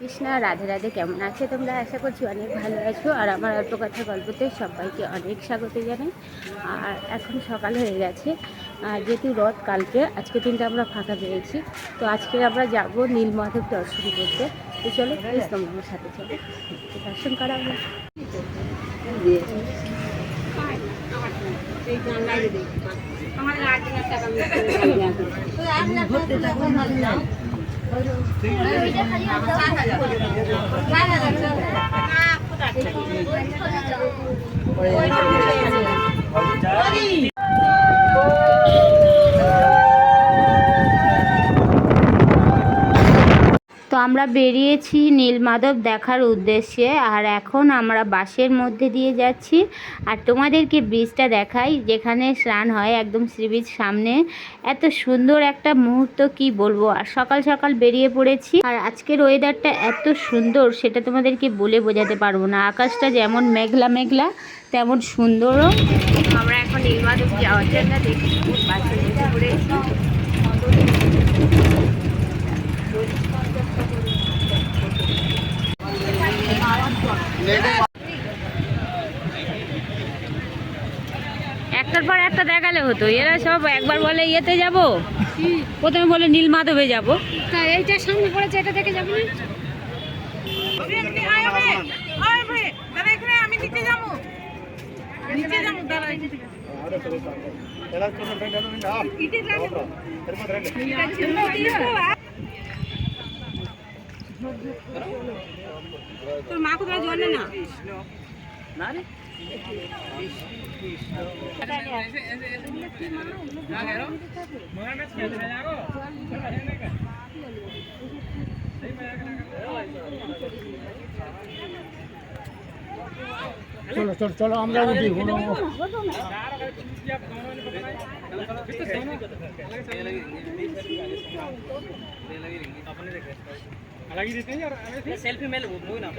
কৃষ্ণা রাধে রাধে কেমন আছে তোমরা? আশা করছি অনেক ভালো আছো। আর আমার অল্প কথা গল্পতে সবাইকে অনেক স্বাগত জানাই। আর এখন সকাল হয়ে গেছে। আর যেহেতু রথ কালকে আজকে দিনটা আমরা ফাঁকা পেয়েছি। তো আজকে আমরা যাব নীলমাধব দর্শন করতে। তো চলো প্লিজ তোমরা আমার সাথে চলো তো দর্শন করা হবে তো আমরা বেরিয়েছি নীলমাধব দেখার উদ্দেশ্যে, আর এখন আমরা বাসের মধ্যে দিয়ে যাচ্ছি। আর তোমাদেরকে ব্রিজটা দেখাই, যেখানে স্নান হয় একদম বিচ সামনে। এত সুন্দর একটা মুহূর্ত, কি বলব? আর সকাল সকাল বেরিয়ে পড়েছি। আর আজকের ওয়েদারটা এত সুন্দর, সেটা তোমাদেরকে বলে বোঝাতে পারব না। আকাশটা যেমন মেঘলা মেঘলা, তেমন সুন্দরও। আমরা এখন নীলমাধব যাওয়ার জন্য দেখছি, বাসে একটা দেখালে হতো। এরা সব একবার বলে ইয়েতে যাব? প্রথমে বলে নীল মাধবে যাব। তা এইটা সামনে পড়েছে এটা দেখে যাব না? তোর মা কোথায় জল না? চলো চলো চলো আমরা উঠি কোনো सेल्फी में वो ना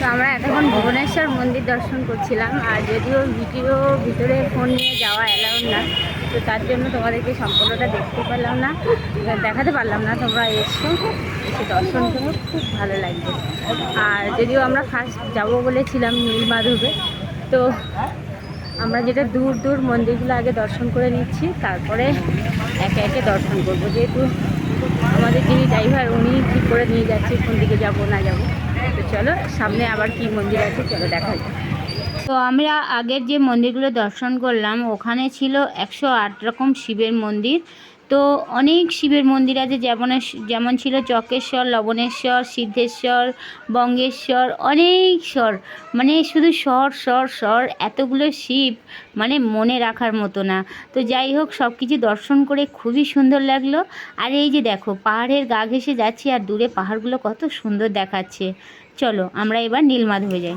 তো আমরা এতক্ষণ ভুবনেশ্বর মন্দির দর্শন করছিলাম, আর যদিও ভিডিও ভিতরে ফোন নিয়ে যাওয়া অ্যালাউ না, তো তার জন্য তোমাদেরকে সম্পূর্ণটা দেখতে পারলাম না দেখাতে পারলাম না, তোমরা এসো, এসে দর্শন করো, খুব ভালো লাগবে। আর যদিও আমরা ফার্স্ট যাব বলেছিলাম নীল মাধবে তো আমরা যেটা দূর দূর মন্দিরগুলো আগে দর্শন করে নিচ্ছি, তারপরে একে একে দর্শন করব। যেহেতু আমাদের যিনি ড্রাইভার উনি ঠিক করে নিয়ে যাচ্ছে কোন দিকে যাব, না যাব। তো চলো, সামনে আবার কি মন্দির আছে চলো দেখা যাক। তো আমরা আগের যে মন্দিরগুলো দর্শন করলাম, ওখানে ছিল একশো আট রকম শিবের মন্দির। তো অনেক শিবের মন্দির আছে, যেমন যেমন ছিল চকেশ্বর, লবণেশ্বর, সিদ্ধেশ্বর, বঙ্গেশ্বর, অনেক স্বর। মানে শুধু স্বর স্বর স্বর, এতগুলো শিব মানে মনে রাখার মতো না। তো যাই হোক সব কিছু দর্শন করে খুবই সুন্দর লাগল। আর এই যে দেখো, পাহাড়ের গা ঘেসে যাচ্ছি আর দূরে পাহাড়গুলো কত সুন্দর দেখাচ্ছে। চলো, আমরা এবার নীলমাধবে যাই।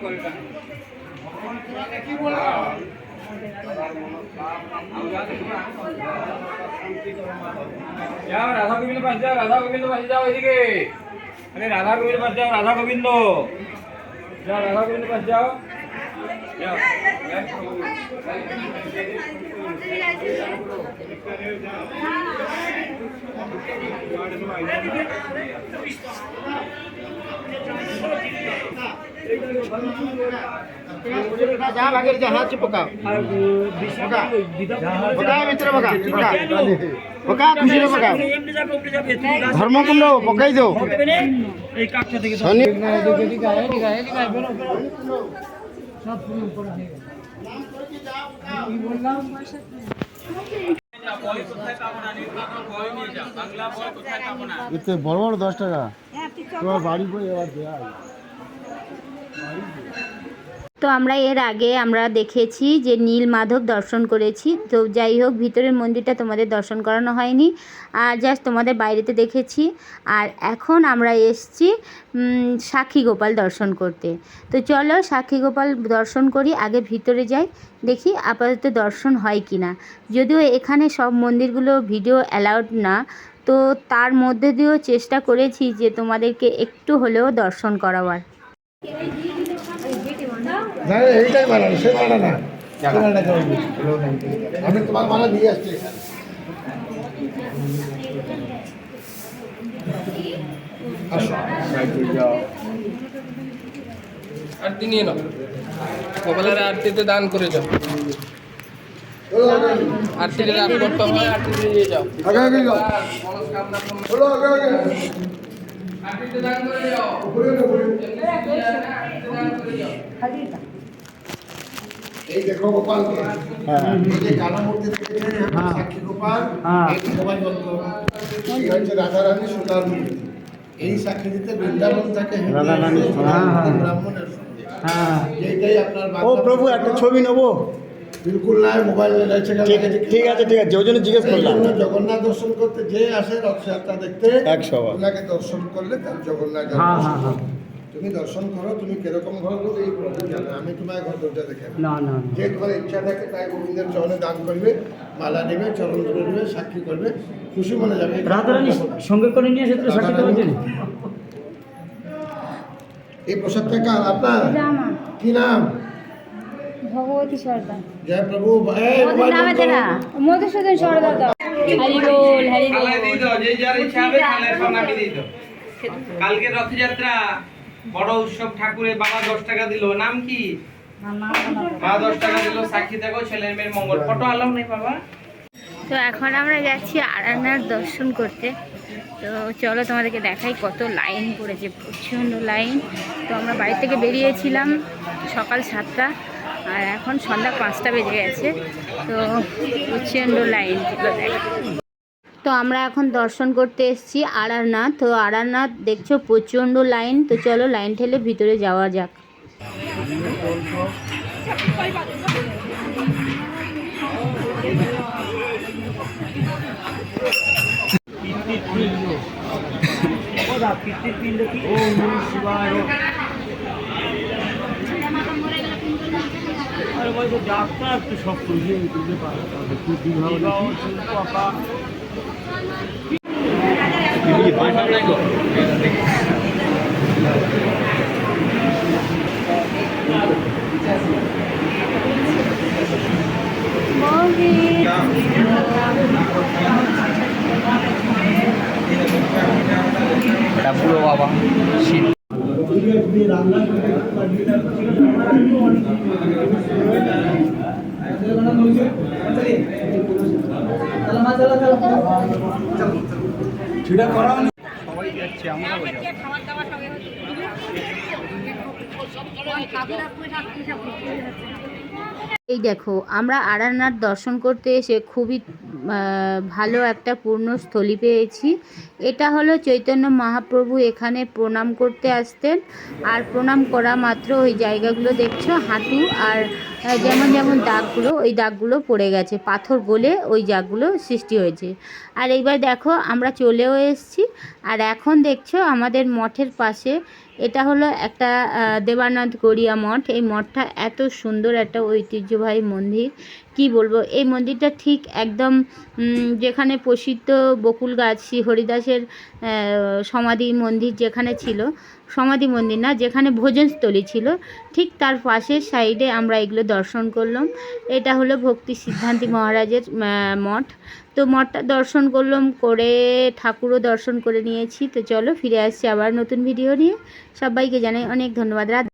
চলো চলো ওখানে চলো যাও রাধা গোবিন্দ পাশে যাও রাধা গোবিন্দ পাশে যাও এদিকে আরে রাধা গোবিন্দ পাশে যাও রাধা গোবিন্দ যাও রাধা গোবিন্দ পাশে যাও যাও যা ভাগের যা হাত পকা পকা পকা ভিতরে পকা পকা পকা খুশিরে পকা ধর্মকুণ্ড পকাই দাও এই কাকটা থেকে শনি এতে বড় বড় দশ টাকা। তোমার বাড়ি বই এবার দেওয়া তো আমরা এর আগে আমরা দেখেছি যে নীল মাধব দর্শন করেছি। তো যাই হোক, ভিতরের মন্দিরটা তোমাদের দর্শন করানো হয়নি। আর জাস্ট তোমাদের বাইরেতে দেখেছি। আর এখন আমরা এসছি সাক্ষী গোপাল দর্শন করতে। তো চলো সাক্ষী গোপাল দর্শন করি, আগে ভিতরে যাই, দেখি আপাতত দর্শন হয় কি না যদিও এখানে সব মন্দিরগুলো ভিডিও অ্যালাউড না, তো তার মধ্যে দিয়েও চেষ্টা করেছি যে তোমাদেরকে একটু হলেও দর্শন করাবার। না এইটাই বানানো সে বানা না। কেমন আমি তোমার বানা দিয়ে আসছি। আরতি নিয়ে নাও। গোপালের আরতিতে দান করে যাও আরতিতে দান করতে হয় আরতিতে নিয়ে যাও। আগে আগে যাও। আর মনস্কামনা পূর্ণ- চলো আগে আগে আরতিতে দান করে যাও এই দেখো গোপালকে এই যে কালো মূর্তি দেখেছেন সাক্ষী গোপাল গোপাল যন্ত্র এই হচ্ছে রাধা রানী সোনার মূর্তি। এই সাক্ষী দিতে বৃন্দাবন থেকে রাধা রানী ব্রাহ্মণের এইটাই আপনার ও প্রভু একটা ছবি নেব? বিলকুল নাই মোবাইল রয়েছে ঠিক আছে ঠিক আছে ওই জন্য জিজ্ঞেস করলাম। জগন্নাথ দর্শন করতে যে আসে রথযাত্রা দেখতে একশো দর্শন করলে তার জগন্নাথ হ্যাঁ হ্যাঁ হ্যাঁ। তুমি দর্শন করো তুমি কীরকম ঘর লোক এই প্রভু জানে। আমি তোমার ঘর দরজা দেখে না না যে তোমার ইচ্ছা থাকে তাই গোবিন্দের চরণে দান করবে মালা নেবে চরণ ধরে নেবে সাক্ষী করবে খুশি মনে যাবে। রাধারানী সঙ্গে করে নিয়ে এসে সাক্ষী দেওয়ার জন্য? এই প্রসাদটা কার আপনার? কি নাম? ভগবতী সর্দার। জয় প্রভু। মধুসূদন সর্দার হরি বল হরি বল। থালায় দিয়ে দাও যে যার ইচ্ছা হবে থালায় সব দিয়ে দাও। কালকে রথযাত্রা বড় উৎসব ঠাকুরের বাবা দশ টাকা দিল। নাম কি? মা দশ টাকা দিল সাক্ষী দেখো ছেলের মেয়ের মঙ্গল। ফটো আলাও নেই বাবা? তো এখন আমরা যাচ্ছি আরানার দর্শন করতে। তো চলো তোমাদেরকে দেখাই কত লাইন পড়েছে প্রচণ্ড লাইন। তো আমরা বাড়ি থেকে বেরিয়েছিলাম সকাল সাতটা আর এখন সন্ধ্যা পাঁচটা বেজে গেছে। তো প্রচণ্ড লাইন দেখ। তো আমরা এখন দর্শন করতে এসেছি আরারনাথ তো আরারনাথ দেখছ প্রচণ্ড লাইন। তো চলো লাইন ঠেলে ভিতরে যাওয়া যাক। এটা পুরো বাবা শীত। এই দেখো, আমরা আরারনাথ দর্শন করতে এসে খুবই ভালো একটা পূর্ণস্থলী পেয়েছি। এটা হলো চৈতন্য মহাপ্রভু এখানে প্রণাম করতে আসতেন। আর প্রণাম করা মাত্র ওই জায়গাগুলো দেখছ, হাঁটু আর যেমন যেমন দাগগুলো, ওই দাগগুলো পড়ে গেছে, পাথর গলে ওই দাগগুলো সৃষ্টি হয়েছে। আর এইবার দেখো, আমরা চলেও এসেছি। আর এখন দেখছ, আমাদের মঠের পাশে এটা হলো একটা দেবানাথ গড়িয়া মঠ। এই মঠটা এত সুন্দর একটা ঐতিহ্যবাহী মন্দির। কি বলব? এই মন্দিরটা ঠিক একদম যেখানে প্রসিদ্ধ বকুল গাছ, শ্রী হরিদাসের সমাধি মন্দির যেখানে ছিল, সমাধি মন্দির না, যেখানে ভোজনস্থলী ছিল, ঠিক তার পাশের সাইডে আমরা এগুলো দর্শন করলাম। এটা হলো ভক্তি সিদ্ধান্তি মহারাজের মঠ। তো মঠটা দর্শন করলাম, করে ঠাকুরও দর্শন করে নিয়েছি। তো চলো ফিরে আসছি আবার নতুন ভিডিও নিয়ে। সবাইকে জানাই অনেক ধন্যবাদ।